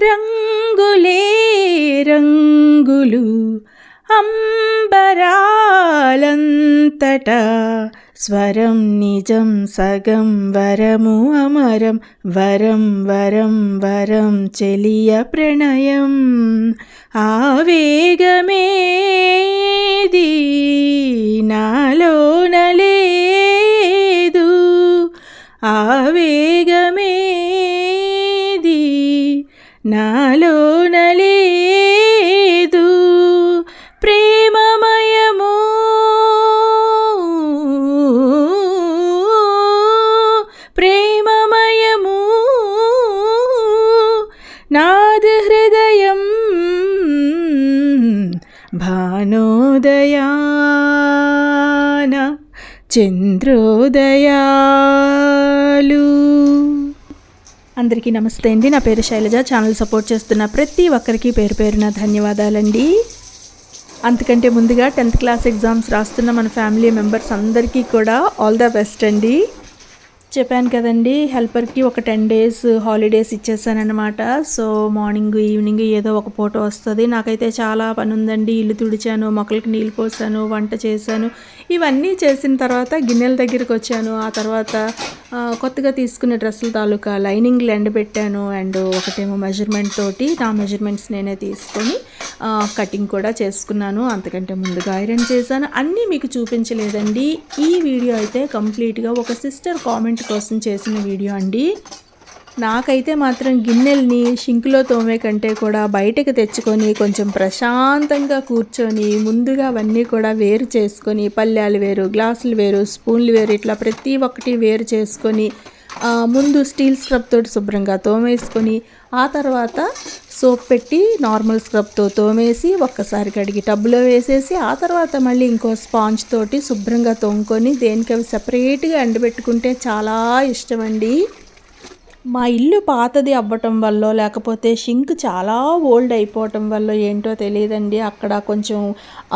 రంగులే రంగులు అంబరాలంతటా స్వరం నిజం సగం వరము అమరం వరం వరం వరం చెలియ ప్రణయం ఆవేగమేది భానోదయాన చంద్రోదయాలు. అందరికీ నమస్తే అండి. నా పేరు శైలజ. ఛానల్ సపోర్ట్ చేస్తున్న ప్రతి ఒక్కరికి పేరు పేరున ధన్యవాదాలండి. అంతకంటే ముందుగా టెన్త్ క్లాస్ ఎగ్జామ్స్ రాస్తున్న మన ఫ్యామిలీ మెంబర్స్ అందరికీ కూడా ఆల్ ద బెస్ట్ అండి. చెప్పాను కదండి హెల్పర్కి ఒక టెన్ డేస్ హాలిడేస్ ఇచ్చేసానమాట సో మార్నింగ్ ఈవినింగ్ ఏదో ఒక పూట వస్తుంది. నాకైతే చాలా పని ఉందండి ఇల్లు తుడిచాను మొక్కలకి నీళ్ళు పోసాను వంట చేశాను. ఇవన్నీ చేసిన తర్వాత గిన్నెల దగ్గరికి వచ్చాను. ఆ తర్వాత కొత్తగా తీసుకున్న డ్రెస్సుల తాలూకా లైనింగ్లు ఎండబెట్టాను అండ్ ఒకటేమో మెజర్మెంట్ తోటి నా మెజర్మెంట్స్ నేనే తీసుకొని కటింగ్ కూడా చేసుకున్నాను. అంతకంటే ముందుగా ఐరన్ చేశాను. అన్నీ మీకు చూపించలేదండి. ఈ వీడియో అయితే కంప్లీట్గా ఒక సిస్టర్ కామెంట్ కోసం చేసిన వీడియో అండి. నాకైతే మాత్రం గిన్నెల్ని షింకులో తోమే కంటే కూడా బయటకు తెచ్చుకొని కొంచెం ప్రశాంతంగా కూర్చొని ముందుగా అవన్నీ కూడా వేరు చేసుకొని పళ్ళాలు వేరు గ్లాసులు వేరు స్పూన్లు వేరు ఇట్లా ప్రతి ఒక్కటి వేరు చేసుకొని ముందు స్టీల్ స్క్రబ్ తోటి శుభ్రంగా తోమేసుకొని ఆ తర్వాత సోప్ పెట్టి నార్మల్ స్క్రబ్తో తోమేసి ఒక్కసారి కడిగి టబ్లో వేసేసి ఆ తర్వాత మళ్ళీ ఇంకో స్పాంజ్ తోటి శుభ్రంగా తోముకొని దేనికి అవి సపరేట్గా ఎండబెట్టుకుంటే చాలా ఇష్టం అండి మా ఇల్లు పాతది అవ్వటం వల్ల లేకపోతే షింక్ చాలా ఓల్డ్ అయిపోవటం వల్ల ఏంటో తెలియదండి. అక్కడ కొంచెం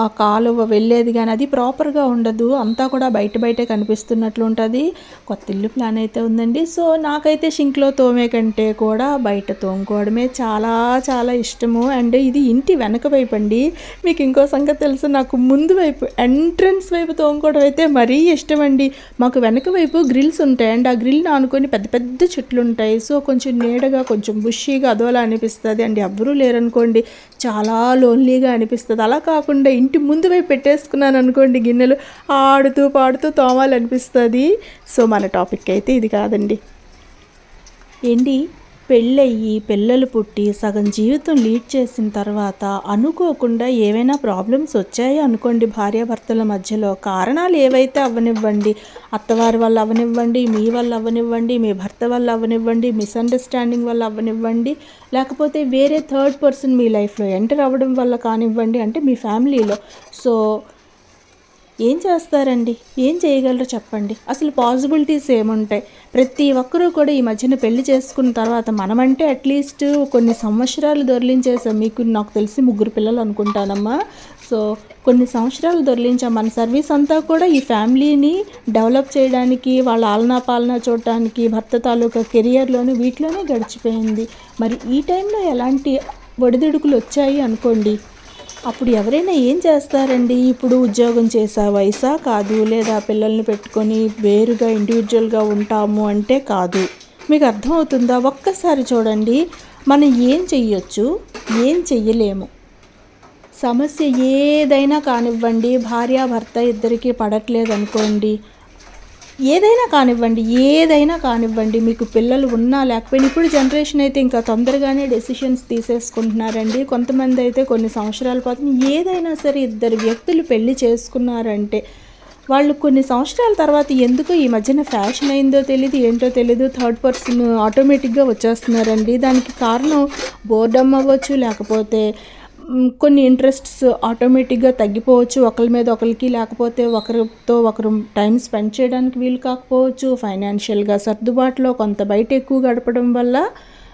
ఆ కాలువ వెళ్ళేది కానీ అది ప్రాపర్గా ఉండదు. అంతా కూడా బయట బయటే కనిపిస్తున్నట్లు ఉంటుంది. కొత్త ఇల్లు ప్లాన్ అయితే ఉందండి. సో నాకైతే షింక్లో తోమే కంటే కూడా బయట తోముకోవడమే చాలా చాలా ఇష్టము. అండ్ ఇది ఇంటి వెనక వైపు అండి. మీకు ఇంకో సంగతి తెలుసు నాకు ముందు వైపు ఎంట్రన్స్ వైపు తోముకోవడం అయితే మరీ ఇష్టం అండి మాకు వెనక వైపు గ్రిల్స్ ఉంటాయి అండ్ ఆ గ్రిల్ ఆనుకొని పెద్ద పెద్ద చెట్లు ఉంటాయి. సో కొంచెం నీడగా కొంచెం బుషీగా అదోలా అనిపిస్తుంది. అండ్ ఎవ్వరూ లేరనుకోండి చాలా లోన్లీగా అనిపిస్తుంది. అలా కాకుండా ఇంటి ముందు వైపు పెట్టేసుకున్నాను అనుకోండి గిన్నెలు ఆడుతూ పాడుతూ తోమాలనిపిస్తుంది. సో మన టాపిక్ అయితే ఇది కాదండి. ఏంటి? పెళ్ళయ్యి పిల్లలు పుట్టి సగం జీవితం లీడ్ చేసిన తర్వాత అనుకోకుండా ఏవైనా ప్రాబ్లమ్స్ వచ్చాయి అనుకోండి భార్యాభర్తల మధ్యలో. కారణాలు ఏవైతే అవ్వనివ్వండి అత్తవారి వల్ల అవ్వనివ్వండి మీ వల్ల అవ్వనివ్వండి మీ భర్త వల్ల అవ్వనివ్వండి మిస్అండర్స్టాండింగ్ వల్ల అవ్వనివ్వండి లేకపోతే వేరే థర్డ్ పర్సన్ మీ లైఫ్లో ఎంటర్ అవ్వడం వల్ల కానివ్వండి అంటే మీ ఫ్యామిలీలో సో ఏం చేస్తారండి? ఏం చేయగలరో చెప్పండి? అసలు పాసిబిలిటీస్ ఏముంటాయి? ప్రతి ఒక్కరూ కూడా ఈ మధ్యన పెళ్ళి చేసుకున్న తర్వాత మనమంటే అట్లీస్ట్ కొన్ని సంవత్సరాలు దొరిలించేసాం మీకు నాకు తెలిసి ముగ్గురు పిల్లలు అనుకుంటానమ్మా. సో కొన్ని సంవత్సరాలు దొరిలించాం. మన సర్వీస్ అంతా కూడా ఈ ఫ్యామిలీని డెవలప్ చేయడానికి వాళ్ళ ఆలనా పాలనా చూడటానికి భర్త తాలూకా కెరియర్లోను వీటిలోనే గడిచిపోయింది. మరి ఈ టైంలో ఎలాంటి ఒడిదుడుకులు వచ్చాయి అనుకోండి? అప్పుడు ఎవరైనా ఏం చేస్తారండి? ఇప్పుడు ఉద్యోగం చేసా వయసా కాదు? లేదా పిల్లల్ని పెట్టుకొని వేరుగా ఇండివిజువల్గా ఉంటాము అంటే కాదు. మీకు అర్థమవుతుందా? ఒక్కసారి చూడండి. మనం ఏం చెయ్యొచ్చు? ఏం చెయ్యలేము. సమస్య ఏదైనా కానివ్వండి. భార్యాభర్త ఇద్దరికీ పడట్లేదు అనుకోండి ఏదైనా కానివ్వండి ఏదైనా కానివ్వండి మీకు పిల్లలు ఉన్నా లేకపోయినా ఇప్పుడు జనరేషన్ అయితే ఇంకా తొందరగానే డెసిషన్స్ తీసేసుకుంటున్నారండి. కొంతమంది అయితే కొన్ని సంవత్సరాల పాటు ఏదైనా సరే ఇద్దరు వ్యక్తులు పెళ్ళి చేసుకున్నారంటే వాళ్ళు కొన్ని సంవత్సరాల తర్వాత ఎందుకు ఈ మధ్యన ఫ్యాషన్ అయిందో తెలియదు ఏంటో తెలియదు థర్డ్ పర్సన్ ఆటోమేటిక్గా వచ్చేస్తున్నారండి. దానికి కారణం బోర్డమ్ అవ్వచ్చు లేకపోతే కొన్ని ఇంట్రెస్ట్స్ ఆటోమేటిక్గా తగ్గిపోవచ్చు. ఒకరి మీద ఒకరికి లేకపోతే ఒకరితో ఒకరు టైం స్పెండ్ చేయడానికి వీలు కాకపోవచ్చు. ఫైనాన్షియల్గా సర్దుబాటులో కొంత బయట ఎక్కువ గడపడం వల్ల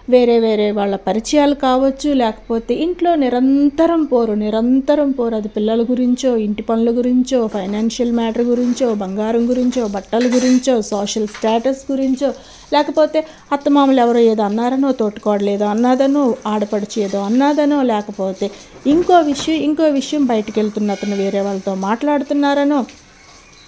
వేరే వేరే వాళ్ళ పరిచయాలు కావచ్చు లేకపోతే ఇంట్లో నిరంతరం పోరు నిరంతరం పోరు. అది పిల్లల గురించో ఇంటి పనుల గురించో ఫైనాన్షియల్ మ్యాటర్ గురించో బంగారం గురించో బట్టల గురించో సోషల్ స్టేటస్ గురించో లేకపోతే అత్తమామలు ఎవరో ఏదో అన్నారనో తోటికోడలు ఏదో అన్నదనో ఆడపడిచి ఏదో అన్నదనో లేకపోతే ఇంకో విషయం ఇంకో విషయం బయటకు వెళ్తున్న అతను వేరే వాళ్ళతో మాట్లాడుతున్నారనో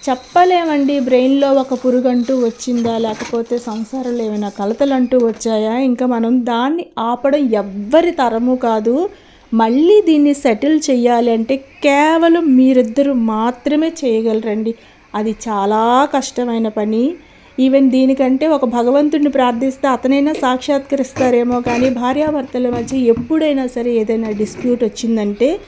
చెప్పలేమండి. బ్రెయిన్లో ఒక పురుగంటూ వచ్చిందా? లేకపోతే సంసారంలో ఏమైనా కలతలు అంటూ వచ్చాయా? ఇంకా మనం దాన్ని ఆపడం ఎవ్వరి తరము కాదు. మళ్ళీ దీన్ని సెటిల్ చేయాలి అంటే కేవలం మీరిద్దరూ మాత్రమే చేయగలరండి. అది చాలా కష్టమైన పని. ఈవెన్ దీనికంటే ఒక భగవంతుడిని ప్రార్థిస్తే అతనైనా సాక్షాత్కరిస్తారేమో కానీ భార్యాభర్తల మధ్య ఎప్పుడైనా సరే ఏదైనా డిస్ప్యూట్ వచ్చిందంటే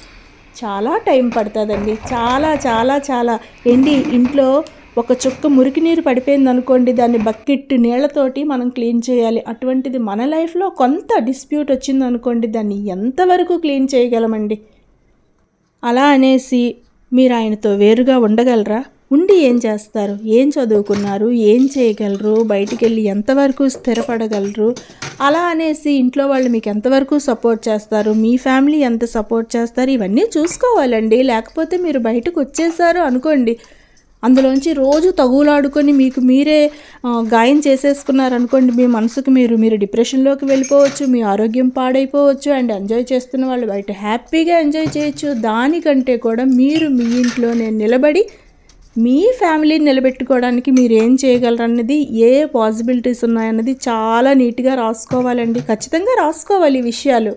చాలా టైం పడుతుందండి. చాలా చాలా చాలా. ఏంటి ఇంట్లో ఒక చుక్క మురికి నీరు పడిపోయింది అనుకోండి దాన్ని బకెట్ నీళ్ళతోటి మనం క్లీన్ చేయాలి. అటువంటిది మన లైఫ్లో కొంత డిస్ప్యూట్ వచ్చింది అనుకోండి దాన్ని ఎంతవరకు క్లీన్ చేయగలమండి? అలా అనేసి మీరు ఆయనతో వేరుగా ఉండగలరా? ఉండి ఏం చేస్తారు? ఏం చదువుకున్నారు? ఏం చేయగలరు? బయటికి వెళ్ళి ఎంతవరకు స్థిరపడగలరు? అలా అనేసి ఇంట్లో వాళ్ళు మీకు ఎంతవరకు సపోర్ట్ చేస్తారు? మీ ఫ్యామిలీ ఎంత సపోర్ట్ చేస్తారు? ఇవన్నీ చూసుకోవాలండి. లేకపోతే మీరు బయటకు వచ్చేసారు అనుకోండి అందులోంచి రోజు తగులాడుకొని మీకు మీరే గాయం చేసేసుకున్నారనుకోండి మీ మనసుకు మీరు మీరు డిప్రెషన్లోకి వెళ్ళిపోవచ్చు మీ ఆరోగ్యం పాడైపోవచ్చు అండ్ ఎంజాయ్ చేస్తున్న వాళ్ళు బయట హ్యాపీగా ఎంజాయ్ చేయొచ్చు. దానికంటే కూడా మీరు మీ ఇంట్లోనే నిలబడి మీ ఫ్యామిలీని నిలబెట్టుకోవడానికి మీరు ఏం చేయగలరన్నది ఏ పాసిబిలిటీస్ ఉన్నాయన్నది చాలా నీట్గా రాసుకోవాలండి. ఖచ్చితంగా రాసుకోవాలి ఈ విషయాలు.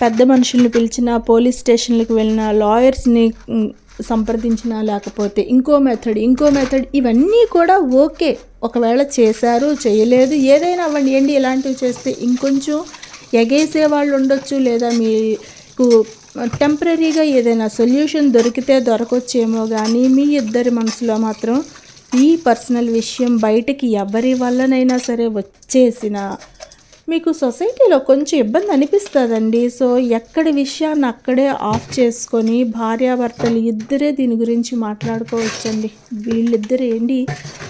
పెద్ద మనుషుల్ని పిలిచిన పోలీస్ స్టేషన్లకు వెళ్ళిన లాయర్స్ని సంప్రదించినా లేకపోతే ఇంకో మెథడ్ ఇంకో మెథడ్ ఇవన్నీ కూడా ఓకే. ఒకవేళ చేశారు చేయలేదు ఏదైనా అవ్వండి. ఏంటి ఇలాంటివి చేస్తే ఇంకొంచెం ఎగేసే వాళ్ళు ఉండొచ్చు లేదా మీకు టెంపరీగా ఏదైనా సొల్యూషన్ దొరికితే దొరకొచ్చేమో కానీ మీ ఇద్దరి మనసులో మాత్రం ఈ పర్సనల్ విషయం బయటకి ఎవరి వల్లనైనా సరే వచ్చేసిన మీకు సొసైటీలో కొంచెం ఇబ్బంది అనిపిస్తుందండి. సో ఎక్కడి విషయాన్ని అక్కడే ఆఫ్ చేసుకొని భార్యాభర్తలు ఇద్దరే దీని గురించి మాట్లాడుకోవచ్చండి. వీళ్ళిద్దరు ఏంటి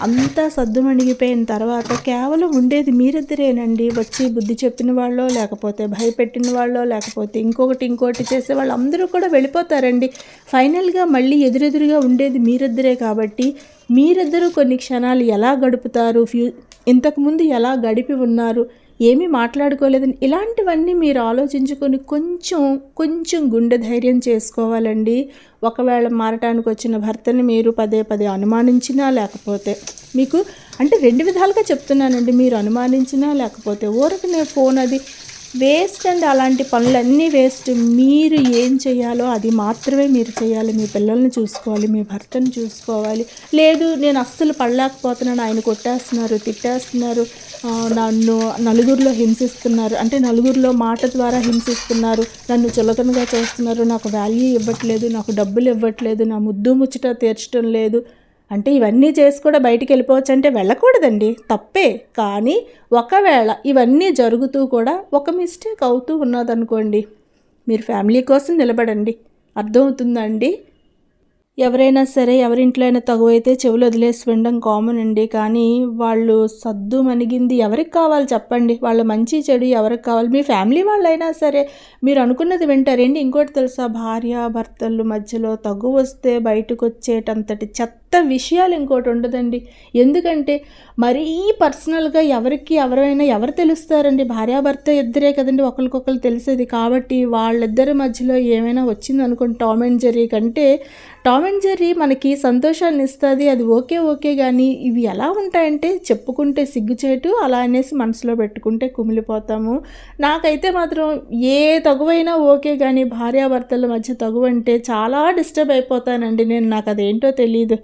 అంతా సద్దుమణిగిపోయిన తర్వాత కేవలం ఉండేది మీరిద్దరేనండి. వచ్చి బుద్ధి చెప్పిన వాళ్ళో లేకపోతే భయపెట్టిన వాళ్ళో లేకపోతే ఇంకొకటి ఇంకోటి చేసే వాళ్ళు అందరూ కూడా వెళ్ళిపోతారండి. ఫైనల్గా మళ్ళీ ఎదురెదురుగా ఉండేది మీరిద్దరే కాబట్టి మీరిద్దరూ కొన్ని క్షణాలు ఎలా గడుపుతారు? ఫ్యూ ఇంతకుముందు ఎలా గడిపి ఉన్నారు? ఏమీ మాట్లాడుకోలేదని ఇలాంటివన్నీ మీరు ఆలోచించుకొని కొంచెం కొంచెం గుండె ధైర్యం చేసుకోవాలండి. ఒకవేళ మారటానికి వచ్చిన భర్తని మీరు పదే పదే అనుమానించినా లేకపోతే. మీకు అంటే రెండు విధాలుగా చెప్తున్నానండి. మీరు అనుమానించినా లేకపోతే. ఊరకనే ఫోన్ అది వేస్ట్ అండ్ అలాంటి పనులన్నీ వేస్ట్. మీరు ఏం చేయాలో అది మాత్రమే మీరు చేయాలి. మీ పిల్లల్ని చూసుకోవాలి మీ భర్తను చూసుకోవాలి. లేదు నేను అస్సలు పడలేకపోతున్నాను. ఆయన కొట్టేస్తున్నారు తిట్టేస్తున్నారు. నన్ను నలుగురిలో హింసిస్తున్నారు. అంటే నలుగురిలో మాట ద్వారా హింసిస్తున్నారు. నన్ను చులకనగా చేస్తున్నారు. నాకు వాల్యూ ఇవ్వట్లేదు నాకు డబ్బులు ఇవ్వట్లేదు నా ముద్దు ముచ్చట తీర్చడం లేదు. అంటే ఇవన్నీ చేసి కూడా బయటికి వెళ్ళిపోవచ్చు అంటే వెళ్ళకూడదండి. తప్పే. కానీ ఒకవేళ ఇవన్నీ జరుగుతూ కూడా ఒక మిస్టేక్ అవుతూ ఉన్నదనుకోండి మీరు ఫ్యామిలీ కోసం నిలబడండి. అర్థమవుతుందండి ఎవరైనా సరే ఎవరింట్లో అయినా తగువైతే చెవులు వదిలేసి వినడం కామన్ అండి. కానీ వాళ్ళు సద్దు మణిగింది ఎవరికి కావాలి చెప్పండి? వాళ్ళ మంచి చెడు ఎవరికి కావాలి? మీ ఫ్యామిలీ వాళ్ళైనా సరే మీరు అనుకున్నది వింటారేంటి ఇంకోటి తెలుసా? భార్య భర్తలు మధ్యలో తగు వస్తే బయటకు వచ్చేటంతటి చెత్త విషయాలు ఇంకోటి ఉండదండి. ఎందుకంటే మరీ పర్సనల్గా ఎవరికి ఎవరైనా ఎవరు తెలుస్తారండి? భార్యాభర్త ఇద్దరే కదండి ఒకరికొకరు తెలిసేది. కాబట్టి వాళ్ళిద్దరి మధ్యలో ఏమైనా వచ్చిందనుకోండి టామ్ అండ్ జెర్రీ కంటే టామ్ అండ్ జెర్రీ మనకి సంతోషాన్ని ఇస్తుంది అది ఓకే ఓకే కానీ ఇవి ఎలా ఉంటాయంటే చెప్పుకుంటే సిగ్గుచేటు అలా అనేసి మనసులో పెట్టుకుంటే కుమిలిపోతాము. నాకైతే మాత్రం ఏ తగువైనా ఓకే కానీ భార్యాభర్తల మధ్య తగువంటే చాలా డిస్టర్బ్ అయిపోతానండి నేను నాకు అదేంటో తెలియదు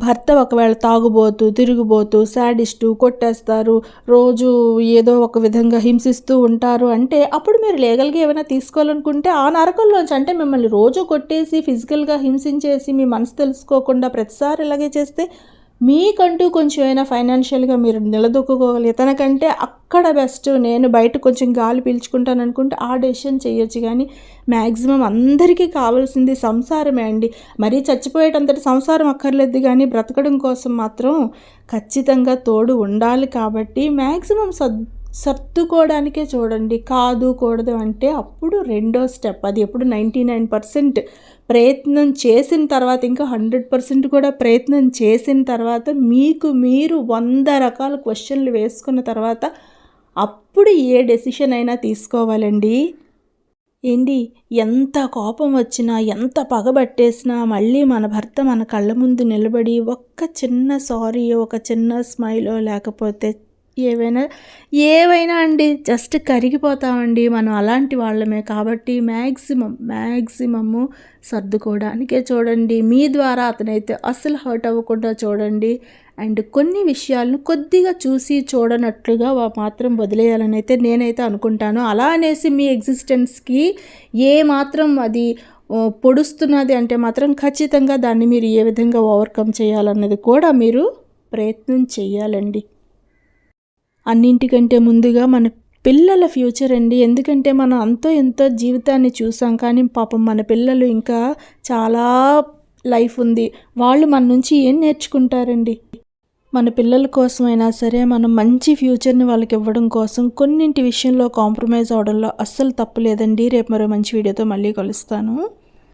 భర్త ఒకవేళ తాగుబోతూ తిరుగుబోతూ శాడిస్టు కొట్టేస్తారు రోజు ఏదో ఒక విధంగా హింసిస్తూ ఉంటారు అంటే అప్పుడు మీరు లీగల్గా ఏమైనా తీసుకోవాలనుకుంటే ఆ నరకంలోంచి అంటే మిమ్మల్ని రోజు కొట్టేసి ఫిజికల్గా హింసించేసి మీ మనసు తెలుసుకోకుండా ప్రతిసారి ఇలాగే చేస్తే మీకంటూ కొంచెం అయినా ఫైనాన్షియల్గా మీరు నిలదొక్కుకోగలిగే తనకంటే అక్కడ బెస్ట్ నేను బయట కొంచెం గాలి పీల్చుకుంటాను అనుకుంటే ఆ డెసిషన్ చేయొచ్చు. కానీ మ్యాక్సిమం అందరికీ కావాల్సింది సంసారమే అండి. మరీ చచ్చిపోయేటంతటి సంసారం అక్కర్లేదు కానీ బ్రతకడం కోసం మాత్రం ఖచ్చితంగా తోడు ఉండాలి కాబట్టి మ్యాక్సిమం సద్ సర్దుకోవడానికే చూడండి. కాదు కూడదు అంటే అప్పుడు రెండో స్టెప్. అది ఎప్పుడు నైంటీ నైన్ పర్సెంట్ ప్రయత్నం చేసిన తర్వాత ఇంకా హండ్రెడ్ పర్సెంట్ కూడా ప్రయత్నం చేసిన తర్వాత మీకు మీరు వంద రకాల క్వశ్చన్లు వేసుకున్న తర్వాత అప్పుడు ఏ డెసిషన్ అయినా తీసుకోవాలండి. ఏంటి? ఎంత కోపం వచ్చినా ఎంత పగబట్టేసినా మళ్ళీ మన భర్త మన కళ్ళ ముందు నిలబడి ఒక్క చిన్న సారీ ఒక చిన్న స్మైలో లేకపోతే ఏవైనా ఏవైనా అండి జస్ట్ కరిగిపోతామండి మనం అలాంటి వాళ్ళమే కాబట్టి మ్యాక్సిమం మ్యాక్సిమము సర్దుకోవడానికే చూడండి. మీ ద్వారా అతనైతే అస్సలు హర్ట్ అవ్వకుండా చూడండి. అండ్ కొన్ని విషయాలను కొద్దిగా చూసి చూడనట్లుగా మాత్రం వదిలేయాలని అయితే నేనైతే అనుకుంటాను. అలా అనేసి మీ ఎగ్జిస్టెన్స్కి ఏ మాత్రం అది పొడుస్తున్నది అంటే మాత్రం ఖచ్చితంగా దాన్ని మీరు ఏ విధంగా ఓవర్కమ్ చేయాలన్నది కూడా మీరు ప్రయత్నం చేయాలండి. అన్నింటికంటే ముందుగా మన పిల్లల ఫ్యూచర్ అండి. ఎందుకంటే మనం అంతో ఎంతో జీవితాన్ని చూసాం. కానీ పాపం మన పిల్లలు ఇంకా చాలా లైఫ్ ఉంది. వాళ్ళు మన నుంచి ఏం నేర్చుకుంటారండి? మన పిల్లల కోసమైనా సరే మనం మంచి ఫ్యూచర్ని వాళ్ళకి ఇవ్వడం కోసం కొన్నింటి విషయంలో కాంప్రమైజ్ అవడంలో అస్సలు తప్పు లేదండి. రేపు మరో మంచి వీడియోతో మళ్ళీ కలుస్తాను.